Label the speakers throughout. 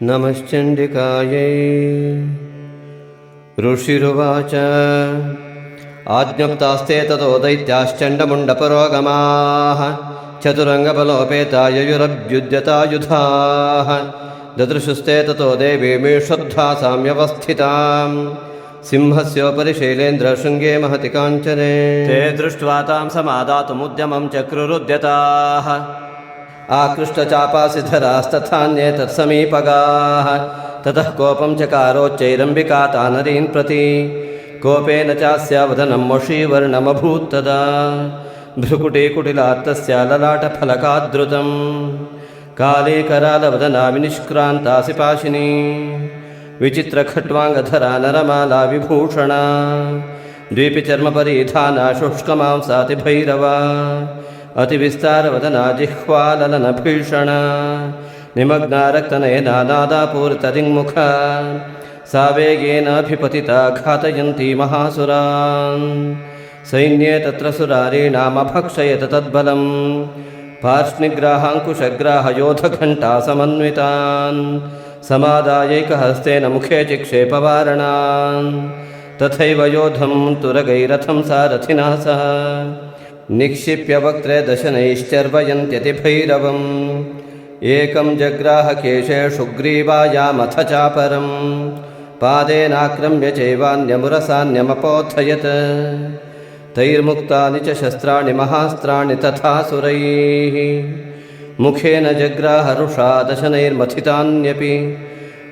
Speaker 1: नमश्चण्डिकायै ऋषिरुवाच आज्ञप्तास्ते ततो दैत्याश्चण्डमुण्डपरोगमाः चतुरङ्गबलोपेता ययुरभ्युद्यतायुधाः ददृशुस्ते ततो देवीमी श्रद्धा साम्यवस्थिताम् सिंहस्योपरि शैलेन्द्रशृङ्गे महति काञ्चने।
Speaker 2: ते दृष्ट्वा तां समादातुमुद्यमं चक्रुरुद्यताः।
Speaker 1: आकृष्टचापासिधरास्तथान्ये तत्समीपगाः ततः कोपं चकारोच्चैरम्बिका तानरीन् प्रति। कोपेन चास्यावदनं वशीवर्णमभूत्तदा भ्रुकुटीकुटिलात्तस्य ललाटफलकाद्रुतं काले करालवदना विनिष्क्रान्तासि पाशिनी विचित्रखट्वाङ्गधरा नरमाला विभूषणा द्वीपिचर्मपरिधाना शुष्कमांसातिभैरवा अतिविस्तारवदना जिह्वाललनभीषणा निमग्ना रक्तनयना नादापूर्तदिङ्मुखा सा वेगेनाभिपतिता घातयन्ती महासुरान्। सैन्ये तत्र सुरारीणामभक्षयत तद्बलं पार्ष्णिग्राहाङ्कुशग्राहयोधघण्टा समन्वितान् समादायैकहस्तेन मुखे चिक्षेपवारणान् तथैव योधं तुरगैरथं सारथिना सह। निक्षिप्य वक्त्रे दशनैश्चर्वयन्त्यतिभैरवम्। एकं जग्राहकेशे सुग्रीवायामथ चापरं पादेनाक्रम्य चैवान्यमुरसान्यमपोथयत्। तैर्मुक्तानि च शस्त्राणि महास्त्राणि तथा सुरैः मुखेन जग्राहरुषा दशनैर्मथितान्यपि।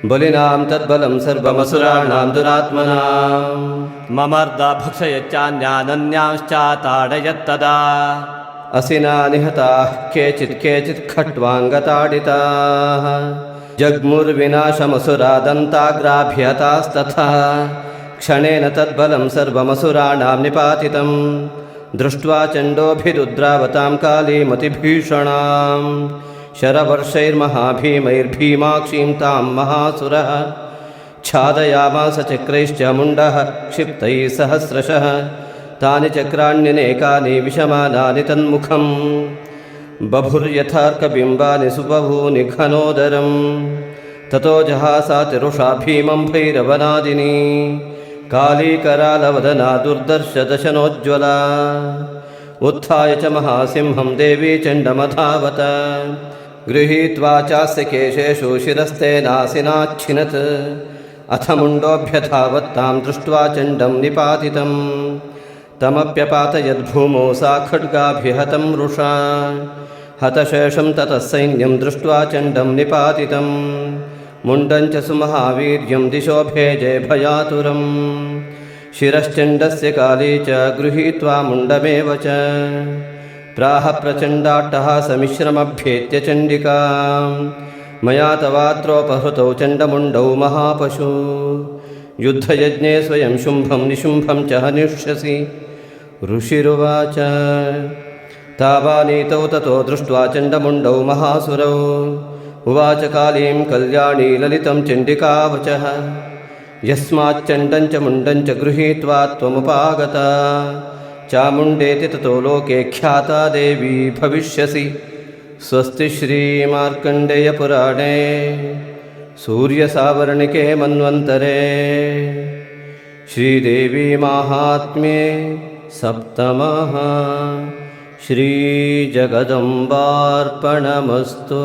Speaker 1: बलिनां तद्बलं सर्वमसुराणां दुरात्मनाम्
Speaker 2: ममर्दा भक्षयच्चान्यानन्यांश्चाताडयत्तदा।
Speaker 1: असिना निहताः केचित् केचित् खट्वाङ्गताडिताः। जग्मुर्विनाशमसुरादन्ताग्राभ्यतास्तथा। क्षणेन तद्बलं सर्वमसुराणां निपातितं दृष्ट्वा चण्डोभिरुद्रावतां कालीमतिभीषणां शरवर्षैर्महाभीमैर्भीमाक्षीं तां महासुरः। छादयामास चक्रैश्च मुण्डः क्षिप्तैः सहस्रशः। तानि चक्राण्यनेकानि विषमानानि तन्मुखम्। बभुर्यथार्कबिम्बानि सुबभूनि घनोदरं ततो जहासा तिरुषा भीमं भैरवनादिनी कालीकरालवदना दुर्दर्शदशनोज्ज्वला उत्थाय च महासिंहं देवी चण्डमधावत। गृहीत्वा चास्य केशेषु शिरस्तेनासिनाच्छिनत् अथ मुण्डोऽभ्यधावत्तां दृष्ट्वा चण्डं निपातितम् तमप्यपातयद्भूमौ सा खड्गाभिहतं रुषा हतशेषं ततः सैन्यं दृष्ट्वा चण्डं निपातितं मुण्डं च सुमहावीर्यं दिशो भेजे भयातुरं। शिरश्चण्डस्य काले च गृहीत्वा मुण्डमेव च। प्राह प्रचण्डाट्टः समिश्रमभ्येत्य चण्डिकां। मया तवात्रोपहृतौ चण्डमुण्डौ महापशु। युद्धयज्ञे स्वयं शुम्भं निशुम्भं च हनिष्यसि ऋषिरुवाच। तावानीतौ ततो दृष्ट्वा चण्डमुण्डौ महासुरौ उवाच कालीं कल्याणी ललितं चण्डिकावचः। यस्माच्चण्डं च मुण्डं च गृहीत्वा त्वमुपागता। चामुण्डेति ततो लोके ख्याता देवी भविष्यसि। स्वस्ति श्रीमार्कण्डेयपुराणे। सूर्यसावर्णिके मन्वन्तरे। श्रीदेवी माहात्म्ये सप्तमः श्रीजगदम्बार्पणमस्तु